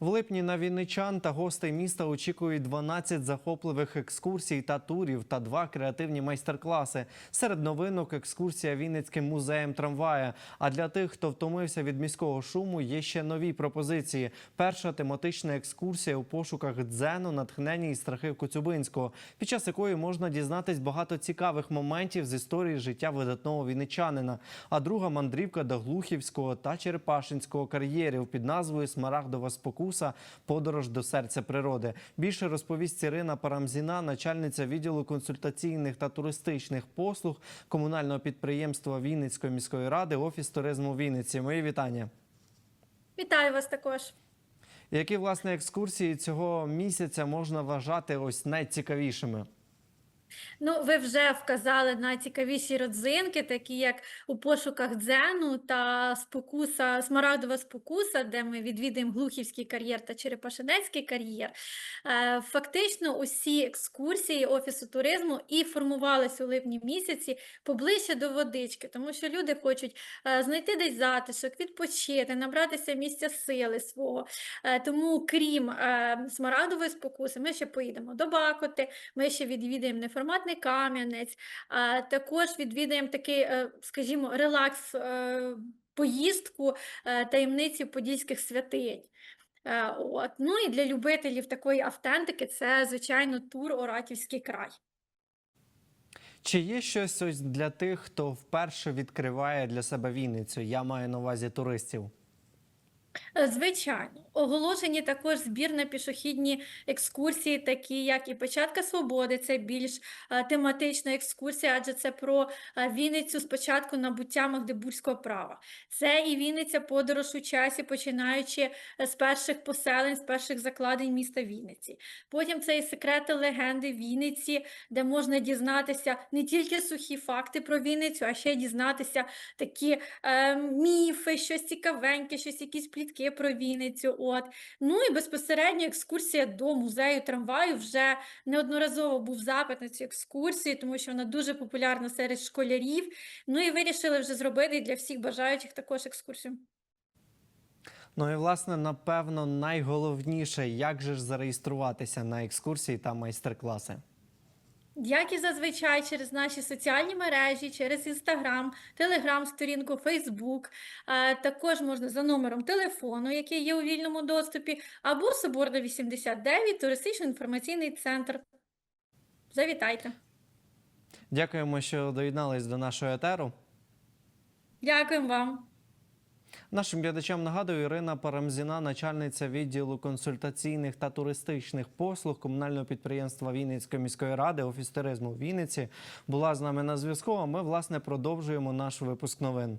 В липні на вінничан та гостей міста очікують 12 захопливих екскурсій та турів та два креативні майстер-класи. Серед новинок екскурсія Вінницьким музеєм трамвая. А для тих, хто втомився від міського шуму, є ще нові пропозиції. Перша тематична екскурсія у пошуках дзену, натхнення і страхи Коцюбинського, під час якої можна дізнатись багато цікавих моментів з історії життя видатного вінничанина. А друга мандрівка до Глухівського та Черепашинського кар'єрів під назвою Смарагдова спокуса. Подорож до серця природи. Більше розповість Ірина Парамзіна, начальниця відділу консультаційних та туристичних послуг комунального підприємства Вінницької міської ради, офіс туризму Вінниці. Мої вітання. Вітаю вас також. Які власне екскурсії цього місяця можна вважати ось найцікавішими? Ну, ви вже вказали на цікавіші родзинки, такі як у пошуках дзену та спокуса, Смарагдова спокуса, де ми відвідаємо Глухівський кар'єр та Черепашинецький кар'єр. Е, Фактично, усі екскурсії Офісу туризму і формувалися у липні місяці поближче до водички, тому що люди хочуть е, знайти десь затишок, відпочити, набратися місця сили свого. Е, Тому, крім Смарагдової спокуси, ми ще поїдемо до Бакоти, ми ще відвідаємо неформатний Кам'янець, також відвідаємо такий, е, скажімо, релакс е, поїздку е, таємниці подільських святинь. От. Ну і для любителів такої автентики це, звичайно, тур Оратівський край. Чи є щось ось для тих, хто вперше відкриває для себе Вінницю? Я маю на увазі туристів. Е, Звичайно, оголошені також збір на пішохідні екскурсії, такі як і Початка Свободи, це більш е, тематична екскурсія, адже це про е, Вінницю спочатку набуття Магдебурзького права. Це і Вінниця подорож у часі, починаючи з перших поселень, з перших закладень міста Вінниці. Потім це і секрети легенди Вінниці, де можна дізнатися не тільки сухі факти про Вінницю, а ще дізнатися такі е, міфи, щось цікавеньке, щось якісь плітки про Вінницю. От. Ну і безпосередньо екскурсія до музею трамваю. Вже неодноразово був запит на цю екскурсію, тому що вона дуже популярна серед школярів. Ну і вирішили вже зробити для всіх бажаючих також екскурсію. Ну і власне, напевно, найголовніше, як же ж зареєструватися на екскурсії та майстер-класи. Як і зазвичай через наші соціальні мережі, через Інстаграм, Телеграм, сторінку, Фейсбук. Також можна за номером телефону, який є у вільному доступі, або Соборна 89, туристично-інформаційний центр. Завітайте. Дякуємо, що доєднались до нашого етеру. Дякуємо вам. Нашим глядачам нагадую, Ірина Парамзіна, начальниця відділу консультаційних та туристичних послуг комунального підприємства Вінницької міської ради, офіс туризму Вінниці, була з нами на зв'язку. А ми власне продовжуємо наш випуск новин.